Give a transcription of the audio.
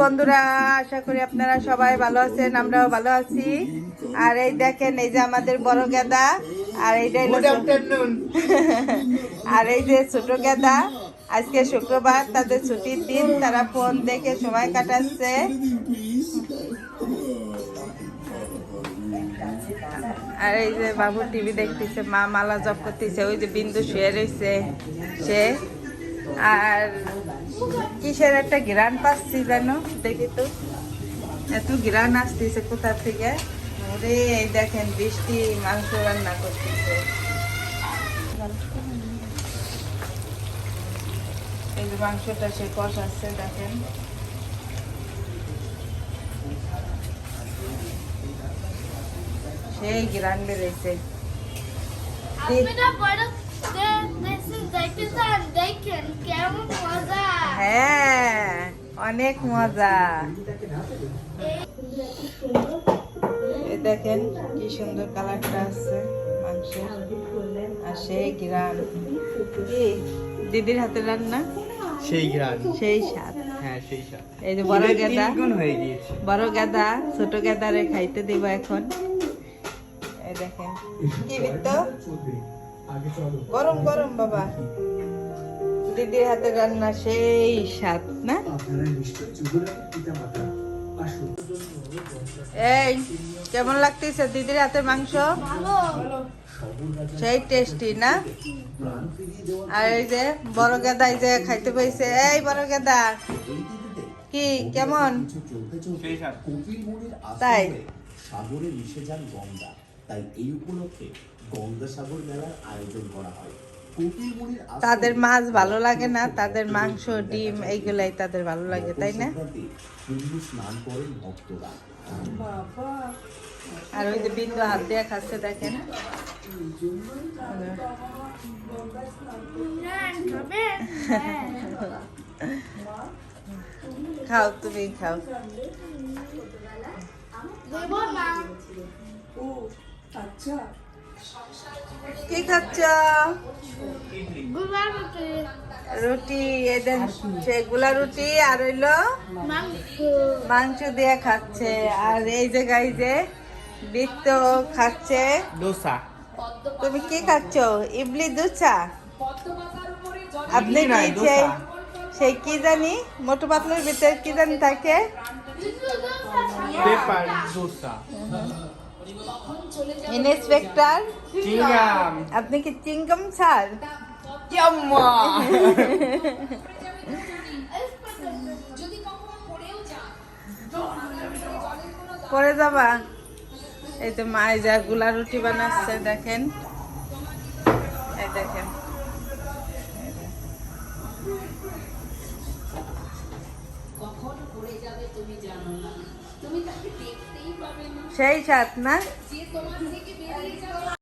বন্ধুরা আশা করি আপনারা সবাই ভালো আছেন আমরাও ভালো আছি। আর এই দেখেন এই যে আমাদের বড় গেদা আর এইটা হলো আর এই যে ছোট গেদা আজকে শুক্রবার তাদের ছুটির দিন তারা ফোন দেখে সময় কাটাচ্ছে। আর এই যে বাবু টিভি দেখতেছে মা মালা জপ করতেছে ওই যে বিন্দু শুয়ে রয়েছে সে। আর কিসের একটা ঘিরান পাচ্ছি যেন দেখি তো। এত ঘিরান আসতেছে কোথা থেকে? ওরে, এই দেখেন বৃষ্টি, মাংস রান্না করতেছে। এই যে মাংসটা সে কষাচ্ছে, দেখেন। সেই ঘিরান বেড়েছে। হ্যাঁ অনেক মজা। এই দেখেন কি সুন্দর কালারটা আছে মাংসের। আর সেই গ্রান। দিদির হাতে রান্না? সেই গ্রান। সেই স্বাদ। হ্যাঁ সেই এই যে বড় গেদা। গুণ হয়ে গিয়েছে। বড় গেদা ছোট গেদারে খাইতে দিব এখন। এই দেখেন। কি বিত্ত? গরম গরম বাবা। দিদির হাতে রান্না সেই স্বাদ না? এই কেমন লাগতেছে দিদির হাতের মাংস? সেই টেস্টি না? আর এই যে বড় গেদা এই যে খাইতে পাইছে এই বড় গেদা। কি কেমন? তাই? তাই সাগরে মিশে যান গঙ্গা। তাই এই উপলক্ষে গঙ্গা সাগর মেলার আয়োজন করা হয়। তাদের মাছ ভালো লাগে না তাদের মাংস ডিম এইগুলাই তাদের ভালো লাগে তাই না? স্নান করেন ভক্তরা। আর ওই যে বিন্দু হাত দিয়ে খাচ্ছে দেখেন। খাও তুমি খাও। না কি খাচ্ছ? রুটি। এদের সেগুলা রুটি আর হইল মাংস। দিয়ে খাচ্ছে। আর এই যে গাই যে বৃত্ত খাচ্ছে। দোসা। তুমি কি খাচ্ছ? ইডলি দুচা আপনি কি সেই সেই কি জানি? মোটু পাতলের ভিতরে কি জানি থাকে? পেপার দোসা। ইন্সপেক্টর চিংগাম আপনি কি চিংগম স্যার? ইয়াম্মা। পরে যাবা। এই তো মা এই যা গুলা রুটি বানাচ্ছে দেখেন। এই দেখেন। সেই সাত না